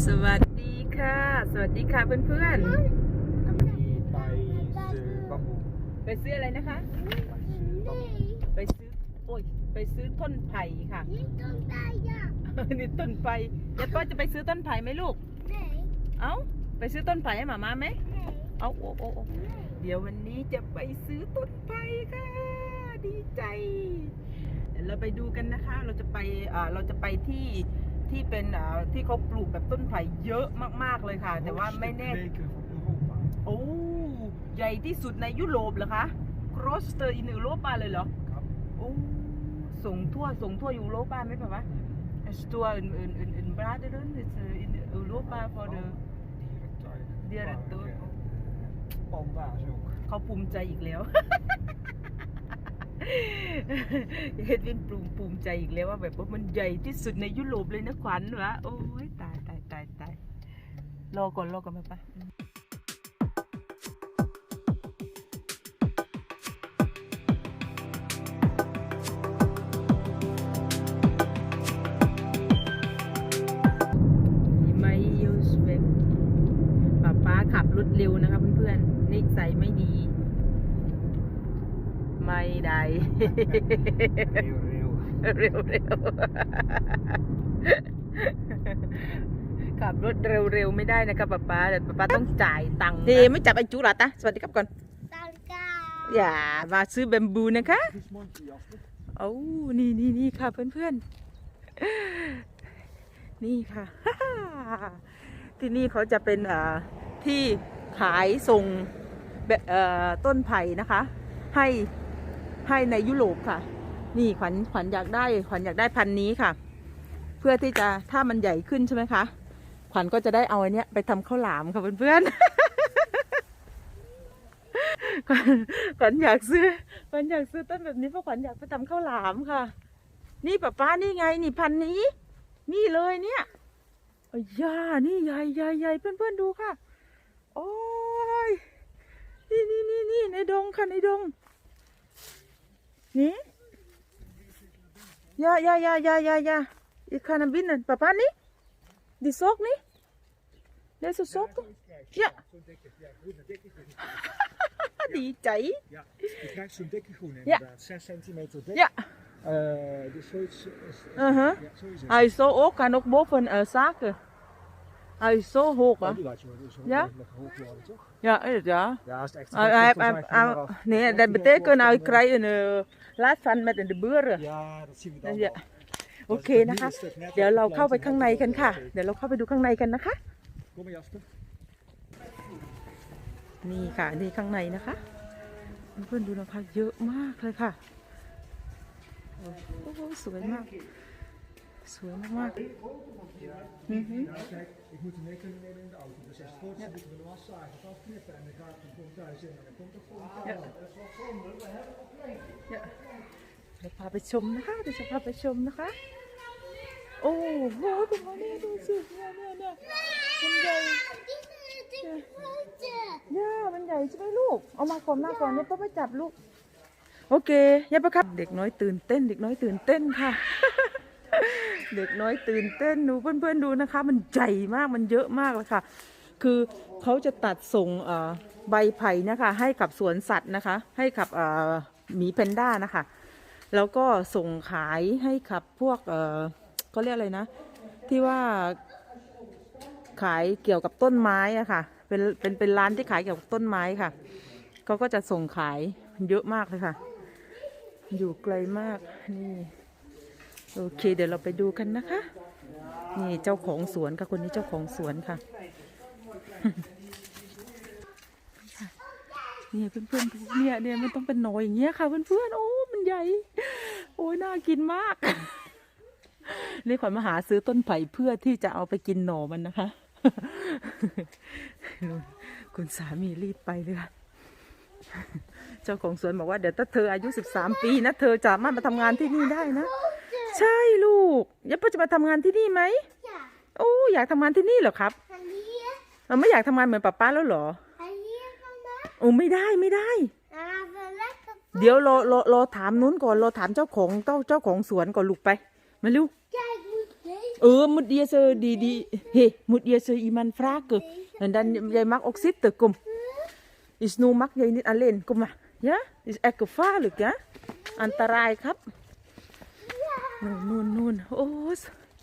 สวัสดีค่ะ สวัสดีค่ะเพื่อนมีไปซื้อบะหมูๆไปซื้ออะไรนะคะ ไปซื้อบะหมูไปซื้อ โอ้ย ไปซื้อต้นไผ่ค่ะ นี่ต้นได้ยังนี่ต้นไผ่เดี๋ยวก็จะไปซื้อต้นไผ่ไหมลูก ไหนเอ้า ไปซื้อต้นไผ่ให้หมามาไหม ไหนเอาโอ้โอ้โอ้เดี๋ยววันนี้จะไปซื้อต้นไผ่ค่ะ ดีใจเดี๋ยวเราไปดูกันนะคะ เราจะไปอ่าเราจะไปที่ ที่เป็นอ่าที่เขาปลูกแบบต้นไผ่เยอะมากๆเลยค่ะ แต่ว่าไม่แน่ Weken van Europa. โอ้ใหญ่ที่สุดในยุโรปเหรอคะ Grootste in Europa เลยเหรอ Kap. โอ้ส่งทั่วส่งทั่วยุโรปไหมปะวะ Es ตัว in in in in Bladeren is uh, in Europa for the Dierentuinen. Dierentuin. parken, Panda's ook. เขาภูมิใจอีกแล้ว เฮ็ดวินภูมิภูมใจอีกแล้วว่าแบบว่ามันใหญ่ที่สุดในยุโรปเลยนะขวัญวะโอ้ยตายตายตายตายรอก่อนรอก่อนมาปะไม่ยูสเบกป้าป้าขับรถเร็วนะคะเพื่อนๆนิสัยไม่ดี ไม่ได้ Heel, heel. เร็วเร็วขับรถเร็วๆไม่ได้นะครับป๊าป๊าแต่ป๊าป๊าต้องจ่ายตังค์เดไม่จับไอจูหรอตาสวัสดีครับก่อนตังกาอย่ามาซื้อแบมบูนะคะ Guzmantje, Jasper. โอ้นี่นี่นี่ค่ะเพื่อนๆ นี่ค่ะ ที่นี่เขาจะเป็นอ่าที่ขายส่งแบบเอ่อต้นไผ่นะคะ ให้ ให้ในยุโรปค่ะ นี่ขวัญขวัญอยากได้ขวัญอยากได้พันนี้ค่ะ เพื่อที่จะถ้ามันใหญ่ขึ้นใช่ไหมคะขวัญก็จะได้เอาอันเนี้ยไปทำข้าวหลามค่ะเพื่อนๆขวัญขวัญอยากซื้อขวัญอยากซื้อต้นแบบนี้เพราะขวัญอยากไปทำข้าวหลามค่ะ นี่ป้าป้านี่ไงนี่พันนี้ นี่เลยเนี่ยอ้ยย่านี่ใหญ่ใหญ่ใหญ่เพื่อนๆดูค่ะ โอ้ยนี่นี่นี่นี่ในดงค่ะในดง Hm? Ja, ja, ja, ja, ja, ja. Ik ga hem binnen. Papa niet? Die sok niet? Deze sok? Ja. Die tijd. Ja, Ik krijg zo'n dikke groen inderdaad. 6 centimeter dik. Ja. Uh, dus zoiets eh, is, uh-huh. ja, zo is Hij is zo ook, en ook boven uh, zaken. Hij is zo hoog, oh, hè? Dus ja, dus ja? hoog worden, toch? Ja, ja. Is echt. Hij, hij, nee, dat betekent dat hij krijgt een uh, laat van met de buren Ja, dat zien we dan Ja. wel. โอเคนะคะ เดี๋ยวเราเข้าไปข้างในกันค่ะ เดี๋ยวเราเข้าไปดูข้างในกันนะคะ Kom maar Jasper. นี่ค่ะ นี่ข้างในนะคะเพื่อนๆดูนะคะเยอะมากเลยค่ะ โอ้โหสวยมาก สวยมากๆอือฮึ Ja, kijk, ik moet hem mee kunnen nemen in de auto. Dus als het groot is, moeten we de waszagen afknippen en dan gaat het gewoon thuis in en dan komt het gewoon Ja. uit. Dat is wel zonde, we hebben nog klein. เดี๋ยวพาไปชมนะคะเดี๋ยวจะพาไปชมนะคะ โอ้โหตรงนี้ดูสิเนี่ยเนี่ยเนี่ยมันใหญ่ที่นี่ที่เขาเจอย่ามันใหญ่ใช่ไหมลูก เอามาก่อนมาก่อนเนี่ยป้าไปจับลูก โอเคย่าปะครับ เด็กน้อยตื่นเต้น เด็กน้อยตื่นเต้นค่ะ เด็กน้อยตื่นเต้นดูเพื่อนๆดูนะคะ มันใหญ่มากมันเยอะมากเลยค่ะ คือเขาจะตัดส่งใบไผ่นะคะ ให้กับสวนสัตว์นะคะ ให้กับหมีแพนด้านะคะ แล้วก็ส่งขายให้กับพวกเอ่อก็เรียกอะไรนะ ที่ว่าขายเกี่ยวกับต้นไม้อะค่ะ เป็นเป็นเป็นร้านที่ขายเกี่ยวกับต้นไม้ค่ะเขาก็จะส่งขายเยอะมากเลยค่ะ อยู่ไกลมากนี่ โอเคเดี๋ยวเราไปดูกันนะคะ นี่เจ้าของสวนค่ะคนนี้เจ้าของสวนค่ะ เนี่ยเพื่อนๆดูเนี่ยเนี่ยมันต้องเป็นหน่อยอย่างเงี้ยค่ะเพื่อนๆโอ้มันใหญ่ โอ้ยน่ากินมากนี่ขวัญมาหาซื้อต้นไผ่เพื่อที่จะเอาไปกินหน่อมันนะคะ คุณสามีรีบไปเลยค่ะเจ้าของสวนบอกว่าเดี๋ยวถ้าเธออายุ 13 ปีนะ เธอจะมารถมาทำงานที่นี่ได้นะ ใช่ลูกยัปจะมาทำงานที่นี่ไหมจ้ะโอ้อยากทำงานที่นี่เหรอครับอันนี้เราไม่อยากทำงานเหมือนป้าป้าแล้วเหรออันนี้มามาโอ้ไม่ได้ไม่ได้อ่าเสร็จแล้วก็เดี๋ยวรอรอรอถามนู้นก่อนรอถามเจ้าของเจ้าเจ้าของสวนก่อนลูกไปมาลูก ใจกูเจ๊ Uh, moet je zo die, die, hey, moet je zo iemand vragen. En dan, jij mag ook zitten, kom. Is nu mag jij niet alleen, kom maar. Ja? Is echt gevaarlijk, hè? Antarai, kap. นู่นนู่นนู่น นูนนูนโอ้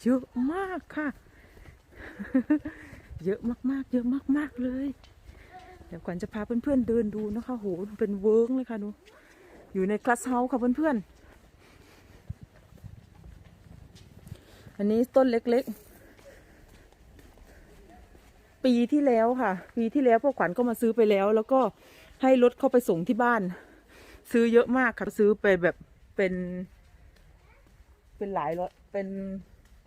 เยอะมากค่ะ เยอะมากๆ เยอะมากๆเลย เดี๋ยวก่อนจะพาเพื่อนๆเดินดูนะคะโหเป็นเวิร์กเลยค่ะดูอยู่ในคลัสเฮาส์ค่ะเพื่อนๆ อันนี้ต้นเล็กๆ ปีที่แล้วค่ะ ปีที่แล้วพวกขวัญก็มาซื้อไปแล้ว แล้วก็ให้รถเข้าไปส่งที่บ้าน ซื้อเยอะมากค่ะซื้อไปแบบเป็น เป็นหลายร้อยเป็น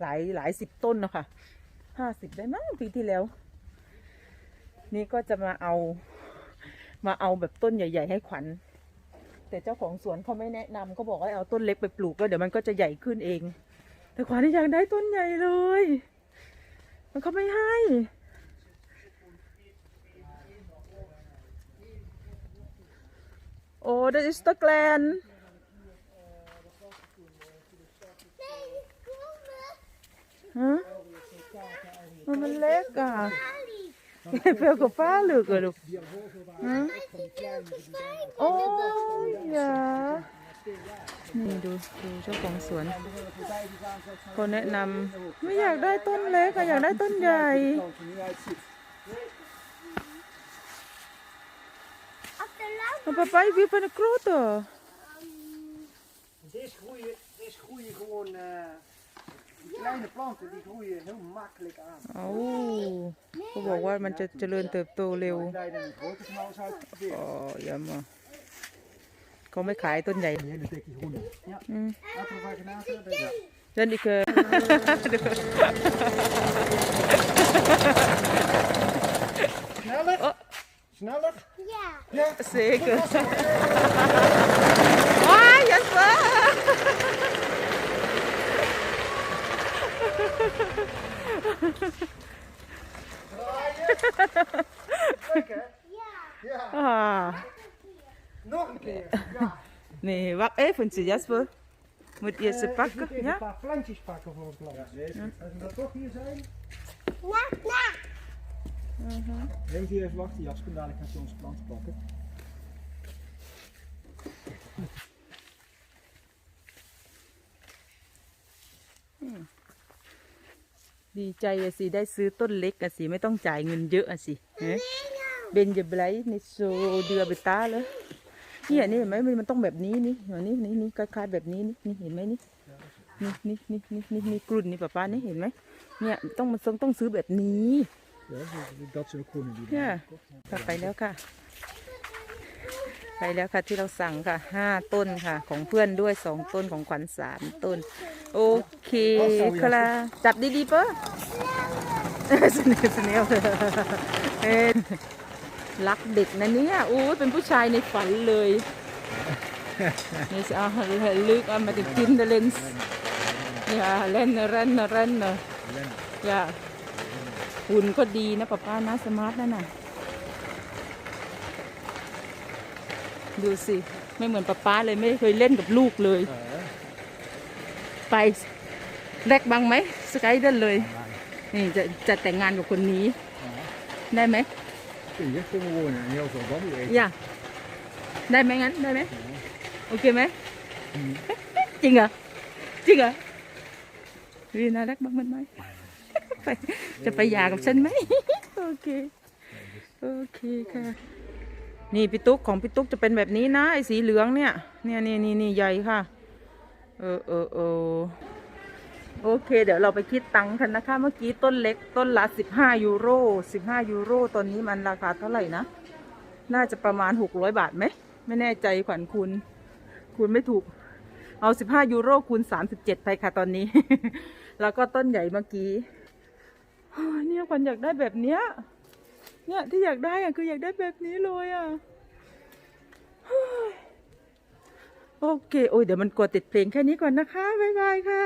หลายหลายสิบต้นนะคะห้าสิบได้มั้งปีที่แล้ว นี่ก็จะมาเอา มาเอาแบบต้นใหญ่ ๆ ให้ขวัญ แต่เจ้าของสวนเขาไม่แนะนำเขาบอกว่าเอาต้นเล็กไปปลูกแล้วเดี๋ยวมันก็จะใหญ่ขึ้นเอง แต่ขวัญนี่อยากได้ต้นใหญ่เลย มันเขาไม่ให้โอ้ dat is te klein Nee, kom maar. ฮะ มันมันเล็กอะ Ali. veel gevaarlijk hoor. Huh? Hij ziet heel gevaarlijk. โอ้ยอย่านี่ดูดูเจ้าของสวนเขาแนะนำไม่อยากได้ต้นเล็กอะอยากได้ต้นใหญ่ Op de lamp. maar papa ik wil van de grote Deze groeien, deze groeien gewoon, eh, die kleine planten die groeien heel makkelijk aan. เอ้าเขาบอกว่ามันจะเจริญเติบโตเร็ว Als wij dan een grote van alles uitproberen. อ๋ออย่ามาเขาไม่ขายต้นใหญ่ Een hele dikke groene. Ja, Mm. laten we maar genaten. Ja. นั่นอีกคือ Sneller, Oh. sneller. Ja. Ja, zeker ว้ายยันเฟ้อ Nee, wacht eventjes, Jasper. Moet je ze Eh, ik pakken? moet even Ja? een paar plantjes pakken voor het plant. Als we dat toch hier zijn. Ja, ja. Even hier even wachten, Jasper. Dadelijk gaat je onze planten pakken. ดีใจอะสิ ได้ซื้อต้นเล็กอะสิ ไม่ต้องจ่ายเงินเยอะอะสิเอ๊ะเบนจะไบรท์ในโซเดือเบตาเลยเ นี่ยนี่เห็นไหมมันมันต้องแบบนี้นี่อันนี้นี่นี่คล้ายๆแบบนี้นี่นี่เห็นไหมนี่นี่นี่นี่นี่นี่นี่กลุ่นนี่ป้าป้านี่เห็นไหมเนี่ยต้องมันต้องต้องซื้อแบบนี้ Ja, dat zijn ook groene die เนี่ยค่ะไปแล้วค่ะ ไปแล้วค่ะที่เราสั่งค่ะห้าต้นค่ะ ของเพื่อนด้วยสองต้นของขวัญสามต้น โอเคค่ะจับดีๆเปะสเนลสเนลเอ้ย รักเด็กนะเนี่ยโอ้เป็นผู้ชายในฝันเลยนี่จะเอาลึกเอามาติดกินเดลนส์อย่าเล่นเล่นเล่นเนอะอย่าหุ่นก็ดีนะป้าป้านะสมาร์ทนั่นน่ะดูสิไม่เหมือนป้าป้าเลยไม่เคยเล่นกับลูกเลย ไปแรกบังไหมสกายเดินเลยนี่จะจะแต่งงานกับคนนี้ ได้ไหม Kun je gewoon wonen en heel veel bamboe eten. อย่าได้ไหมงั้นได้ไหมโอเคไหมจริงเหรอจริงเหรอวีน่ารักบ้างมันไหมไปจะไปหย่ากับฉันไหมโอเคโอเคค่ะนี่พี่ตุ๊กของพี่ตุ๊กจะเป็นแบบนี้นะไอ้สีเหลืองเนี่ยเนี่ยนี่นี่นี่ใหญ่ค่ะ เออเออเออ โอเค เดี๋ยวเราไปคิดตังค์กันนะคะ เมื่อกี้ต้นเล็กต้นละ 15 ยูโร 15 ยูโรตอนนี้มันราคาเท่าไหร่นะ น่าจะประมาณ 600 บาทไหม ไม่แน่ใจขวัญคุณ คุณไม่ถูก เอา 15 ยูโรคูณ 37 ไปค่ะตอนนี้ แล้วก็ต้นใหญ่เมื่อกี้เนี่ยขวัญอยากได้แบบเนี้ย เนี่ยที่อยากได้อะคืออยากได้แบบนี้เลยอะโอเค โอ้ยเดี๋ยวมันกดติดเพลงแค่นี้ก่อนนะคะ บ๊ายบายค่ะ